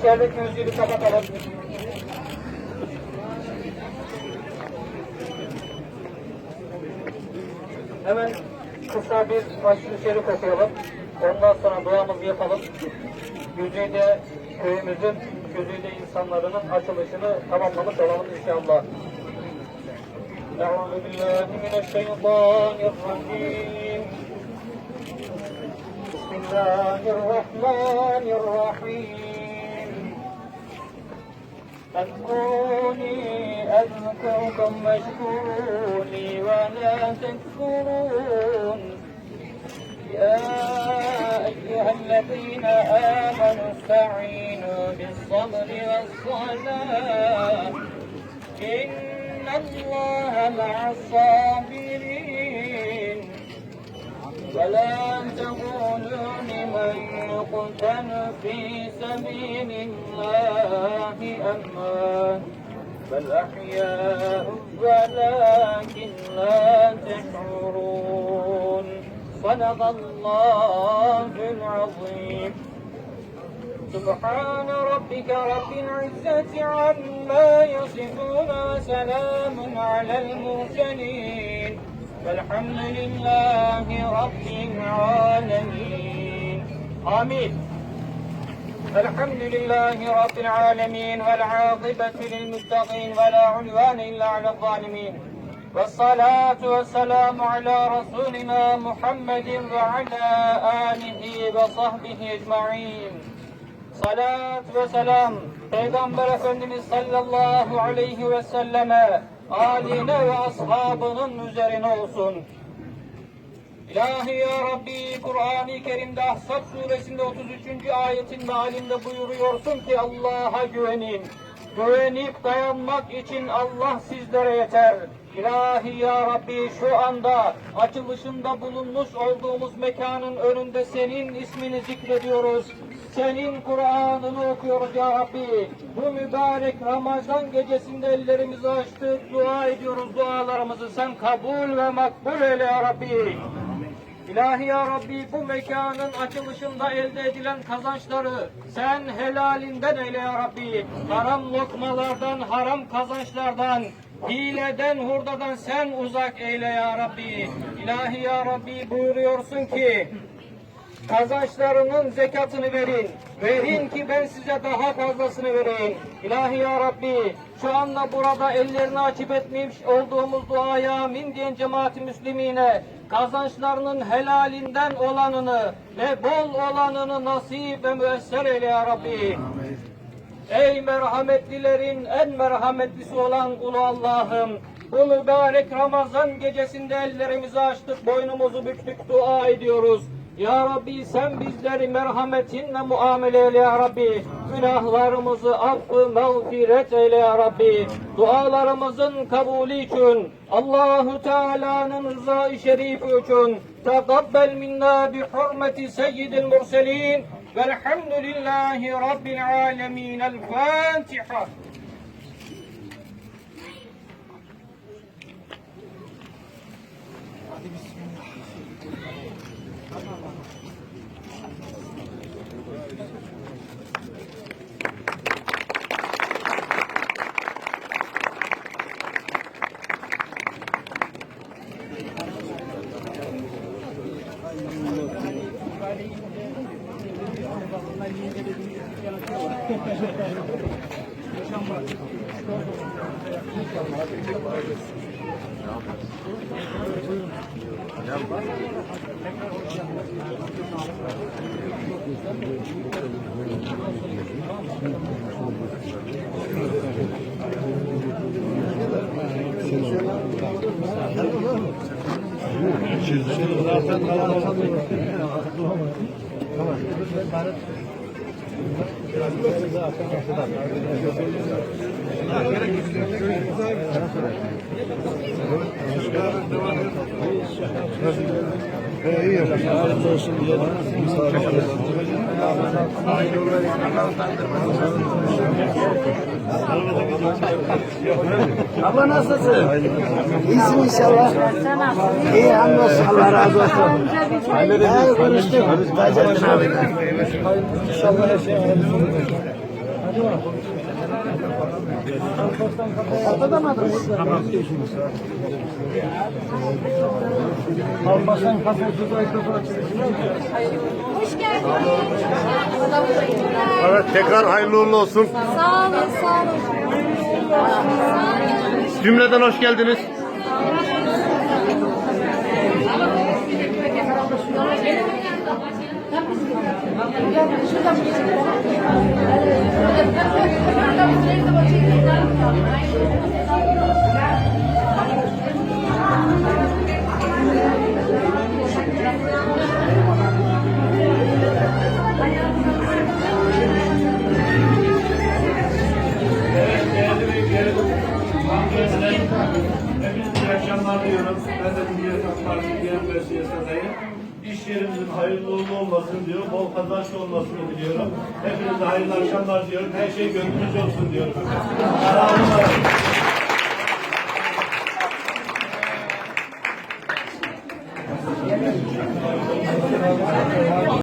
içerideki müziği kapatalım. Hemen kısa bir başlı şerif okuyalım. Ondan sonra duamızı yapalım. Güzide köyümüzün, Güzide insanların açılışını tamamlamış olalım inşallah. أعوذ بالله من الشيطان الرجيم بسم الله الرحمن الرحيم اذكروني أذكركم واشكروني ولا تكفرون. يا أيها الذين آمنوا استعينوا بالصبر والصلاة. إن الله مع الصابرين. ولا تقولوا يقتل في سبيل الله أموات بل أحياء ولكن لا تشعرون. صدق الله العظيم. سبحان ربك رب العزة عما يصفون وسلام على المرسلين. والحمد لله رب العالمين. آمين الحمد لله رب العالمين والعاقبة للمتقين ولا عدوان إلا على الظالمين والصلاة والسلام على رسولنا محمد وعلى آله وصحبه أجمعين Salat ve selam Peygamber Efendimiz sallallahu aleyhi ve selleme, aline ve ashabının üzerine olsun. İlahi ya Rabbi Kur'an-ı Kerim'de Ahzab suresinde 33. ayetin mealinde buyuruyorsun ki Allah'a güvenin. Güvenip dayanmak için Allah sizlere yeter. İlahi ya Rabbi şu anda açılışında bulunmuş olduğumuz mekanın önünde senin ismini zikrediyoruz. Senin Kur'an'ını okuyoruz ya Rabbi. Bu mübarek Ramazan gecesinde ellerimizi açtık, dua ediyoruz dualarımızı. Sen kabul ve makbul eyle ya Rabbi. İlahi ya Rabbi bu mekanın açılışında elde edilen kazançları sen helalinden eyle ya Rabbi. Haram lokmalardan, haram kazançlardan, hileden, hurdadan sen uzak eyle ya Rabbi. İlahi ya Rabbi buyuruyorsun ki kazançlarının zekatını verin. Verin ki ben size daha fazlasını vereyim. İlahi ya Rabbi şu anda burada ellerini açıp etmiş olduğumuz duaya amin diyen cemaat-i müslimine kazançlarının helalinden olanını ve bol olanını nasip ve müesser eyle ya Rabbi. Ey merhametlilerin en merhametlisi olan ulu Allah'ım bu mübarek Ramazan gecesinde ellerimizi açtık, boynumuzu büktük, dua ediyoruz. Ya Rabbi sen bizleri merhametinle muamele eyle ya Rabbi. Günahlarımızı affı mağfiret eyle ya Rabbi. Dualarımızın kabulü için Allahu Teala'nın rızayı şerifi için tekabbel minna bi hurmeti seyyidil murselin velhamdülillahi rabbil alemin. El Fatiha. Zaten kalabalık. Tamam. Biraz iyi yapmış. Afiyet olsun diyelim. Misafirler. Abla nasılsın? İyisin inşallah. İyi hamdolsun Allah razı olsun. Hayır konuştuk. Taceddin abi. İnşallah her şey hayırlısı olur. Atadamadınız. Alparslan kafası da Hoş geldiniz. Evet tekrar hayırlı uğurlu olsun. Sağ olun, sağ olun. Cümleden hoş geldiniz. İyi akşamlar diyorum. Ben de Cumhuriyet Halk Partisi Genel Merkez adayım. İş yerimizin hayırlı uğurlu olmasını diyorum. Bol kazançlı olmasını diliyorum. Hepinize hayırlı akşamlar diyorum. Her şey gönlünüzce olsun diyorum. Sağ olun.